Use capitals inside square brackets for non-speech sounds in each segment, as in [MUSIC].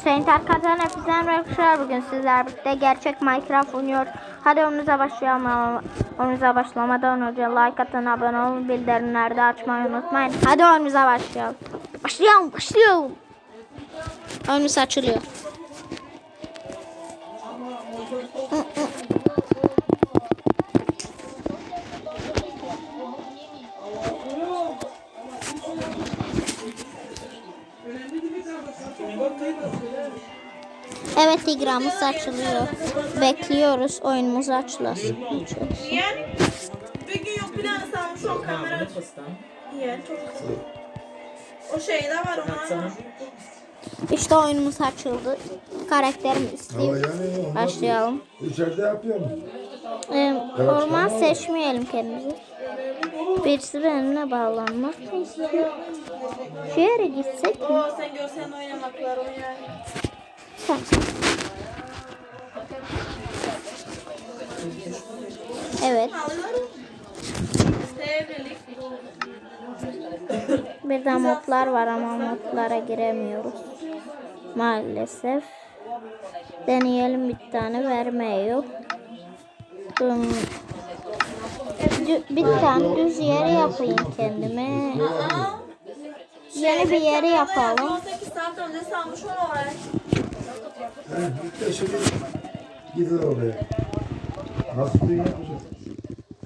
Hüseyin Tarkan'dan hepinizden arkadaşlar bugün sizler birlikte gerçek Minecraft oynuyor. Hadi oyunuza başlayalım ama oyunuza başlamadan önce like atın, abone olun, bildirimleri de açmayı unutmayın. Hadi oyunuza başlayalım. Başlayalım, başlayalım. Oyunumuz açılıyor. İgramız açılıyor. Bekliyoruz oyunumuz açılasın. Yani bir gün yok bir tane sanmış o kamera aç. Yani çok O şey de var ona. İşte oyunumuz açıldı. Karakterimiz Ama yani. Başlayalım. İçeride yapıyorum. Ee, orman seçmeyelim kendimizi. Birisi benimle bağlanmak istiyor. Şu yere gitsek mi? O sen görsen oynamaklar o yani. Sen. Evet. Bir de modlar var ama modlara giremiyoruz. Maalesef. Deneyelim bir tane. Hmm. Dü- Bir tane düz yere yapayım kendime. Yeni bir yere yapalım. 18 saat önce sanmış onu oraya. Nasıl dünya yapacak?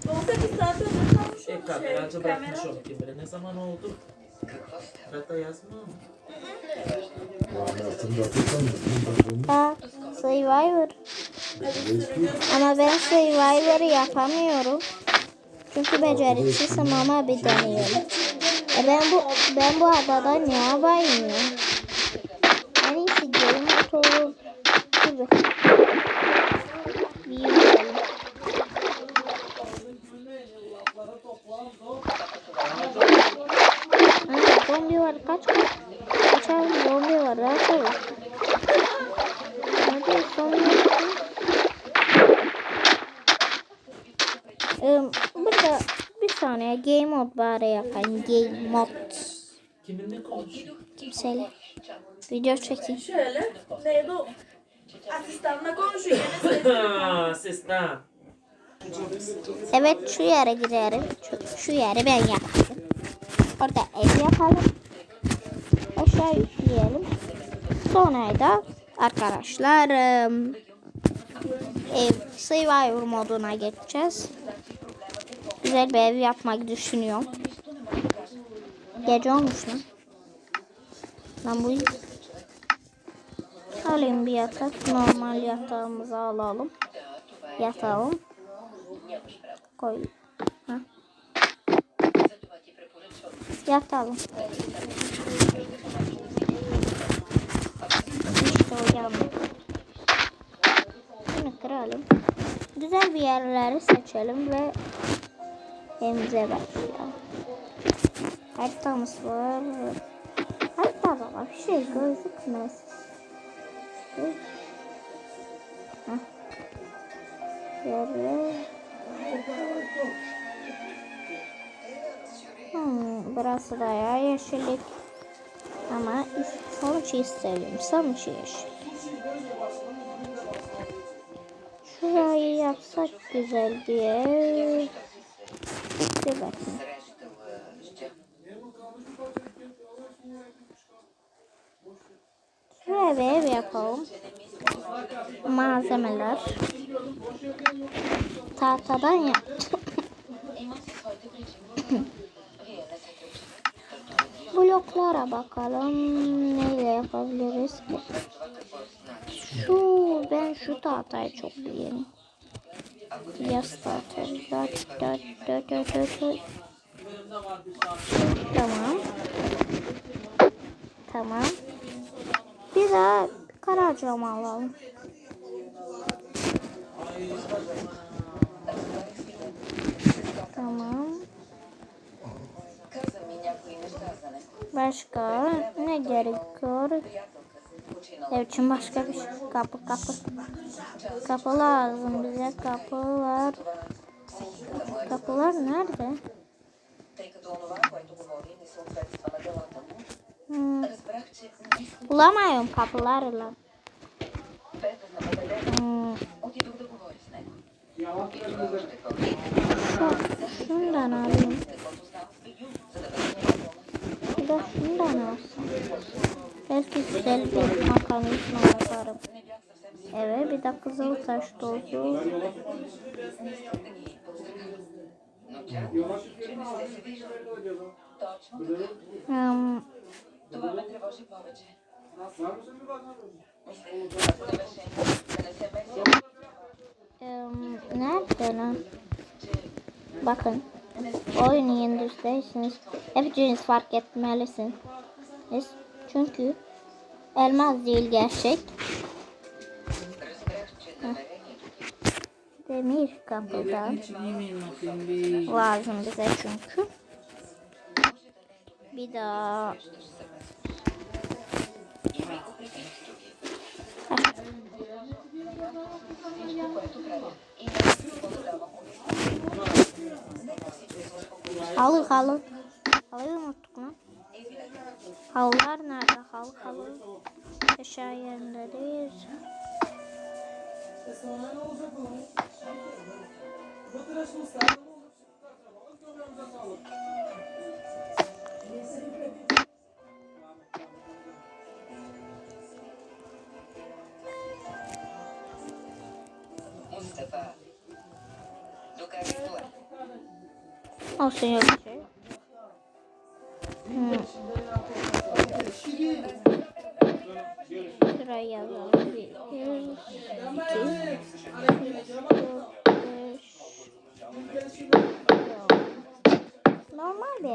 18 saat önce sanmış E onu şey. bırakmış Kamera. o kimleri ne zaman oldu? Hatta yazma. Yani altında tutamıyorum. Aa, Survivor. Ama ben Survivor'ı yapamıyorum. Çünkü beceriksizim ama bir deneyelim. E ben bu ben bu adada ne yapayım ya? Zombi var kaç kaç. Kaçalım zombi var rahat olun. Hadi zombi var. Ee, burada bir saniye game mod bari yapayım. Game mod. Kiminle konuşuyor? Kimseyle. Video çekeyim. Şöyle. Neydi o? Asistanla konuşuyor. [LAUGHS] Asistan. Evet şu yere girerim. Şu, şu yeri ben yaptım. Orada ev yapalım. Aşağı yükleyelim. Sonra da arkadaşlar ev Survivor moduna geçeceğiz. Güzel bir ev yapmak düşünüyorum. Gece olmuş lan. Lan bu Alayım bir yatak. Normal yatağımızı alalım. Yatalım. Koy. Ha. Yatalım. İşte uyandık. Bunu kıralım. Güzel bir yerleri seçelim ve evimize başlayalım. Haritamız var. Haritada var. Bir şey gözükmez. Hah. Şöyle. Hmm, burası da ya yeşillik. Ama sonuç isterim. Sonuç yeşil. Şurayı yapsak güzel ev. Bir bakayım. Şuraya bir ev yapalım. Malzemeler. Tahtadan yaptım. [LAUGHS] Bloklara bakalım. Neyle yapabiliriz ki? Şu ben şu tahtayı çok beğeniyorum. Yaz tahtayı. Dört, dört, dört, dört. Tamam. Tamam. Bir daha kara cam alalım. Tamam. Başka ne gerekiyor? Ev için başka bir şey. Kapı kapı. Kapı lazım bize kapılar. Kapılar nerede? Hmm. Bulamıyorum kapılarla. Hmm. Şundan alayım da şundan alsam. Belki güzel bir makam makarnasını yaparım. Evet bir de kızıl saç tozu. Hmm. Um, nerede lan? Bakın. Oyun yenidüzdeyseniz hepiniz fark etmelisiniz. Çünkü elmas değil gerçek. Heh. Demir kapıda lazım bize çünkü. Bir daha Halı halı. Halıyı unuttuk lan. Halılar nerede? Halı halı. Aşağı yerindedir. Mustafa. Olsun yok bir şey. Hmm. Normal bir.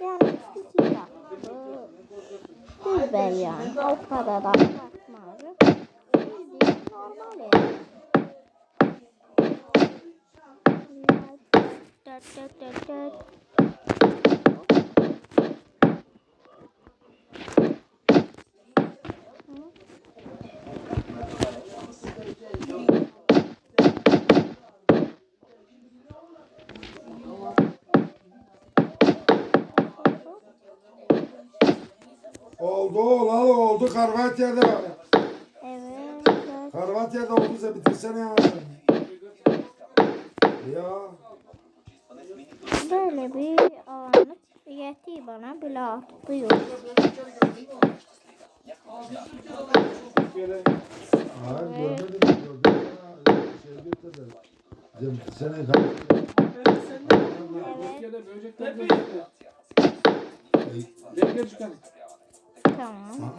Yani iki dakika. Yani. O kadar da normal. Dört, dört, dört, dört. Oldu lan oldu. Karvatya'da. Evet. evet. Karvatya'da olduysa bitirsene ya. Ya. Böyle bir anlık yetiyor bana bile. Şey götürdü. Cem sene kaldı. Tamam.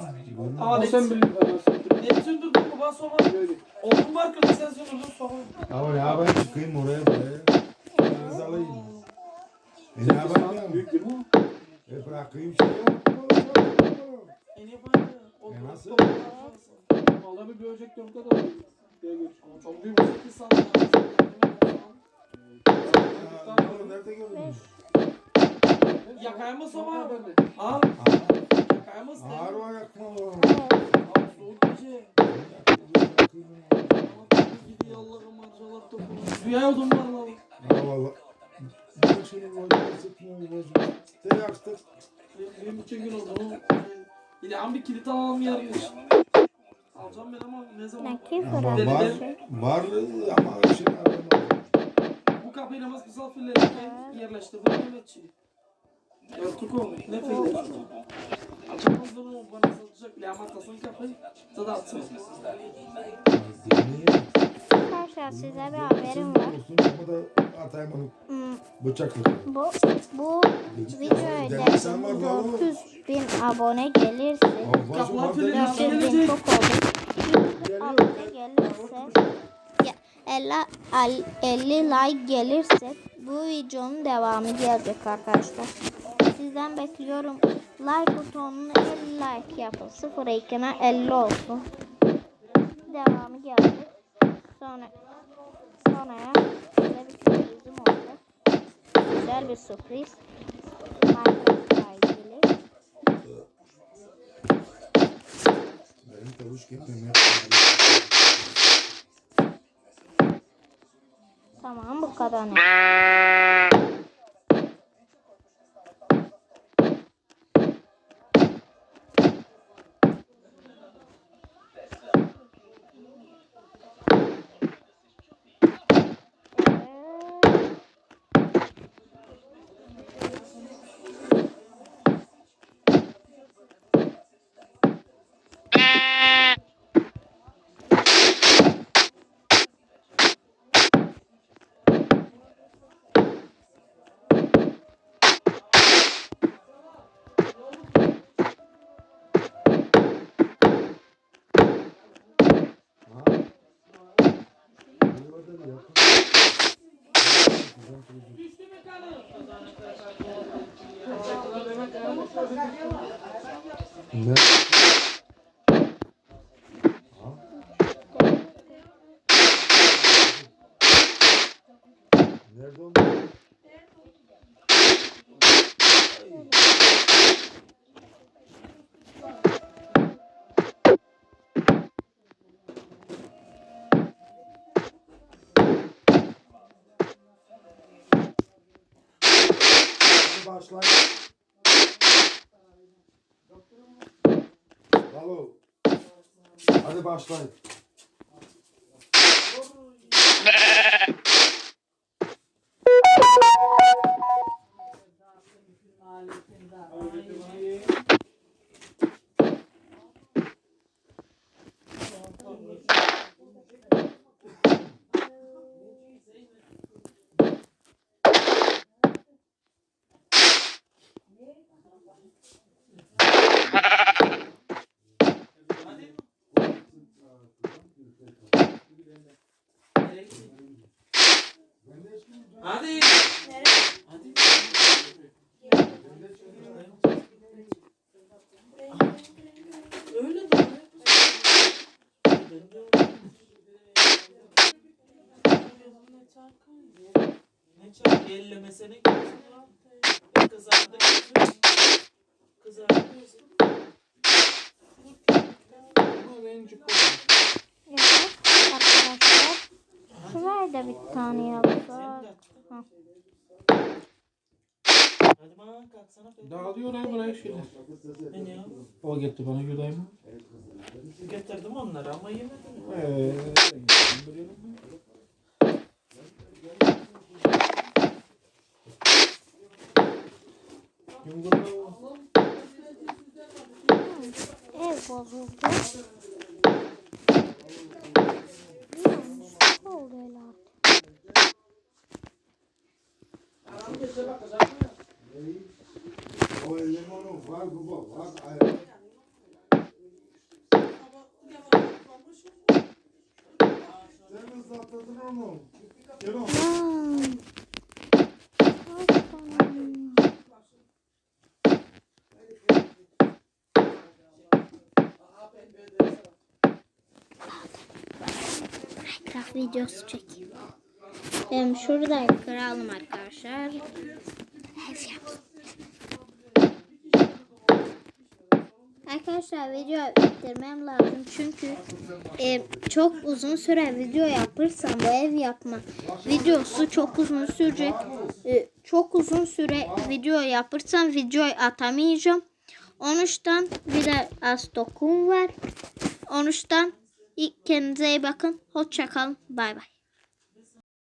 Aa sen biliyorsun. Ne söndürdün baba soba? Oğlum var kırdı sen söndürdün soba. Ama ya ben çıkayım oraya buraya. Biraz alayım. E ne mi? E bırakayım şey yok. En iyi bana. E nasıl? Vallahi bir böcek dört kadar. Gel gör. Ama Çok büyük bir sekiz sandım. Ya, Nerede gördün? Yakaya mı soba? Ha? Yakaya mı iste? Ağır o yakma o. Abi soğuk gece. Gidiyor Allah'ım. Dünya odun var lan. Ya valla. Ben şunu boynuma sıkma o bozuyor. De yaktık. Benim için gün oldu. İlhan bir kilit alalım yarın. Alacağım ben ama ne zaman? Ama Dedi, var, dedi. var ama şey. Bu kapıyı namaz misafirlerine yerleştirdim Mehmetçi. Yaptık o. Ne feyde? Açamaz onu bana satacak. Lamantasın kapıyı. Zaten atsın. Arkadaşlar size bir haberim var. Olsun ama da atayım onu Hmm, bıçakla. Bu, bu videoya Demişsen var lan o. 400 bin abone gelirse Kapılar Bazı falan 400 bin çok. 100 abone gelirse ya 50, 50 like gelirse bu videonun devamı gelecek arkadaşlar. Sizden bekliyorum. Like butonuna 50 like yapın. 0 ekine 50 olsun. Devamı gelecek. Sonra sonra size bir sürprizim olacak. Güzel bir sürpriz. Minecraft'la ilgili. Benim tavuş gitmem. Tamam bu kadar. ne? Ne? Ha? Nerede o? Hadi başlayın. Alo. Hadi başlayın. Hadi. Hadi. Öyle de. Ne çabuk ellemesene gözünü. E, Kızardı gözün. Kızardı gözün. Evet arkadaşlar. Şuraya da bir tane yapsak. de. Dağılıyor ay buraya şöyle. Ne ya? O gitti bana güday mı? Getirdim onları ama yemedim. Eee. Ev bozuldu. Minecraft videosu çekeyim. Hem şurada kıralım arkadaşlar. Arkadaşlar video bitirmem lazım çünkü e, çok uzun süre video yapırsam bu ev yapma videosu çok uzun sürecek. E, çok uzun süre video yapırsam videoyu atamayacağım. 13'ten bir de az dokum var. 13'ten ilk kendinize iyi bakın. Hoşçakalın. Bay bay.